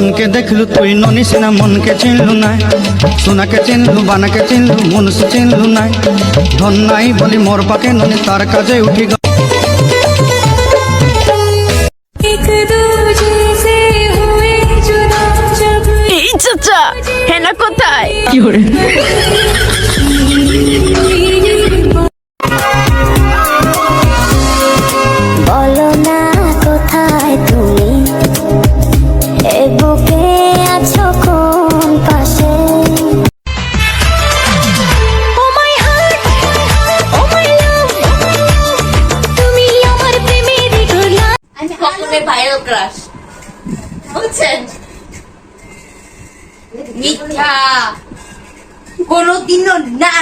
জনকে দেখলু তুই ননি সিনা মনকে চিনলু নাই। সোনাকে চিনলু বানাকে চিনলু মনুষ চিনলু নাই। ধন নাই বলি মোর পাকে ননি তার কাজে উঠি এই কোথায়? কি কখনোই ভাইরাল ক্রাশ বুঝছেন? মিথ্যা। কোনোদিনও না।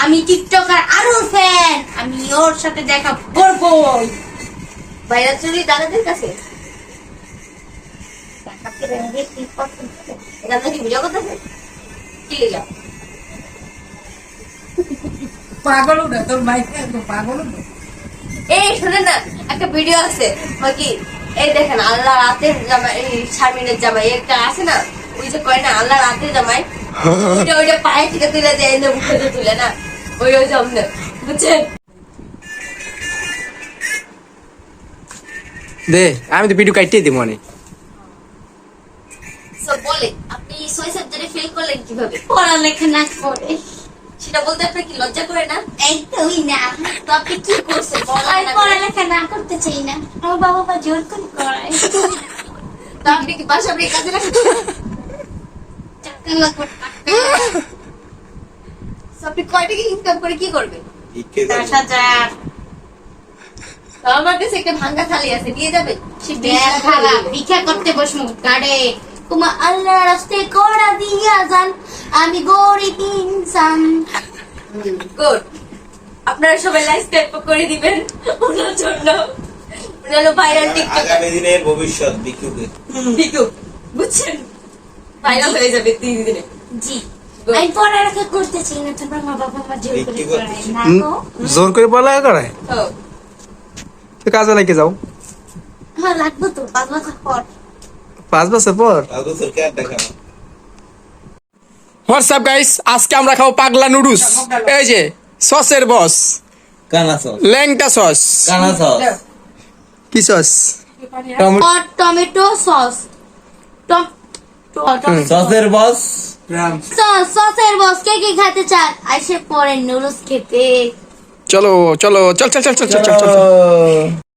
আমি টিকটকার আরও ফ্যান আমি ওর সাথে দেখা করব ভাইরাল চুরি দাদাদের কাছে? এটা নাকি ভিডিও করতেছে কি লিখা পাগল না তোর মাইকে পাগল এই শুনে না। একটা ভিডিও আছে হয় কি এই দেখেন আল্লাহ রাতের জামাই এই শারমিনের জামাই একটা আছে না ওই যে কয় না আল্লাহ রাতের জামাই ওইটা ওইটা পায়ে থেকে তুলে দেয় না মুখে তুলে না ওই ওই জমনে বুঝছেন? দে আমি তো ভিডিও কাটিয়ে দিব অনেক। বলে আপনি ছয় সাবজেক্টে ফেল করলেন কীভাবে? পড়ালেখা না করে। সেটা বলতে আপনার কি লজ্জা করে না? একদমই না। তো আপনি কি করছেন? পড়ালেখা পড়ালেখা না করতে চাই না। আমার বাবা মা জোর করে করায় তো আপনি কি বাসা আপনি কাজে So, আপনি কয় টাকা ইনকাম করে কি করবেন? দশ হাজার। আমার কাছে একটা ভাঙ্গা থালি আছে নিয়ে লাগবে। ভিক্ষা করতে বসমু গাড়ে। তোমার আল্লাহ রাস্তে করা দিয়া যান। আমি গরিব ইনসান। গুড। আপনারা সবাই লাইক করে দিবেন ওনার জন্য। হলো ভাইরাল টিকটক আগামী দিনের ভবিষ্যৎ বিক্ষুকে ভিডিও বুঝছেন? ভাইরাল হয়ে যাবে তিন দিনে। জি। আমি পড়ালেখা করতে না তোমার মা বাবা মা জোর করে ভিক্ষি করতেছি। না জোর করে পড়ালেখা করে তো তুই কাজে নাকি যাও। হ্যাঁ লাগবো তো পাঁচ বছর পর। পাঁচ বছর পর? আগুসুর কে আর দেখানো হোয়াটসঅ্যাপ গাইস আজকে আমরা খাব পাগলা নুডলস। এই যে সসের বস। কানা সস। ল্যাংটা সস। কানা সস। কি সস? টমেটো। সস। সসের বস। সস সসের বস। কে কি খেতে চান আইসে পরে নুডলস খেতে। চলো চলো চল চল চল চল চল চল। চল।